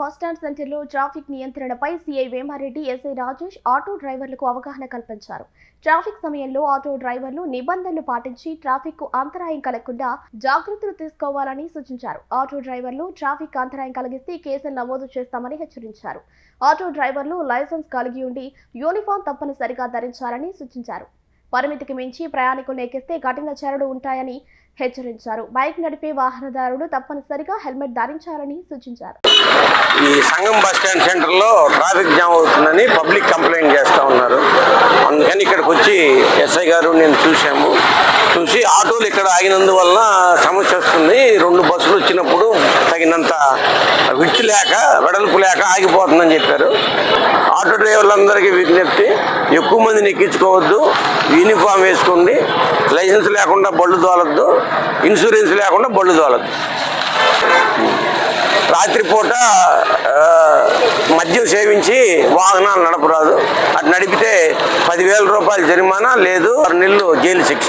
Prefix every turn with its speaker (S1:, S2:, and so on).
S1: Bus stand సెంటర్లో traffic నియంత్రణపై CI Vemareddy SI Rajesh auto డ్రైవర్లకు అవగాహన కల్పించారు. ట్రాఫిక్ సమయంలో ఆటో డ్రైవర్లు నిబంధనలు పాటించి ట్రాఫిక్కు అంతరాయం కలగకుండా జాగ్రత్తలు తీసుకోవాలని సూచించారు. ఆటో డ్రైవర్లు ట్రాఫిక్ అంతరాయం కలిగిస్తే కేసులు నమోదు చేస్తామని హెచ్చరించారు. ఆటో డ్రైవర్లు లైసెన్స్ కలిగి ఉండి యూనిఫామ్ తప్పనిసరిగా ధరించాలని సూచించారు. పరిమితికి మించి ప్రయాణికులు ఎక్కిస్తే కఠిన చర్యలు ఉంటాయని హెచ్చరించారు. బైక్ నడిపే వాహనదారుడు తప్పనిసరిగా హెల్మెట్ ధరించాలని సూచించారు.
S2: ఈ సంగం బస్ స్టాండ్ సెంటర్లో ట్రాఫిక్ జామ్ అవుతుందని పబ్లిక్ కంప్లైంట్ చేస్తూ ఉన్నారు. అందుకని ఇక్కడికి వచ్చి గారు నేను చూసాము చూసి ఆటోలు ఇక్కడ ఆగినందువలన సమస్య వస్తుంది. రెండు బస్సులు వచ్చినప్పుడు తగినంత విచ్చు లేక వెడల్పు లేక ఆగిపోతుందని చెప్పారు. ఆటో డ్రైవర్లందరికీ విజ్ఞప్తి ఎక్కువ మందిని ఎక్కించుకోవద్దు. యూనిఫామ్ వేసుకోండి. లైసెన్స్ లేకుండా బళ్ళు తోలద్దు. ఇన్సూరెన్స్ లేకుండా బళ్ళు తోలద్దు. రాత్రిపూట మద్యం సేవించి వాహనాలు నడపరాదు. అటు నడిపితే పదివేల రూపాయలు జరిమానా లేదు ఆరు నెలలు జైలు శిక్ష.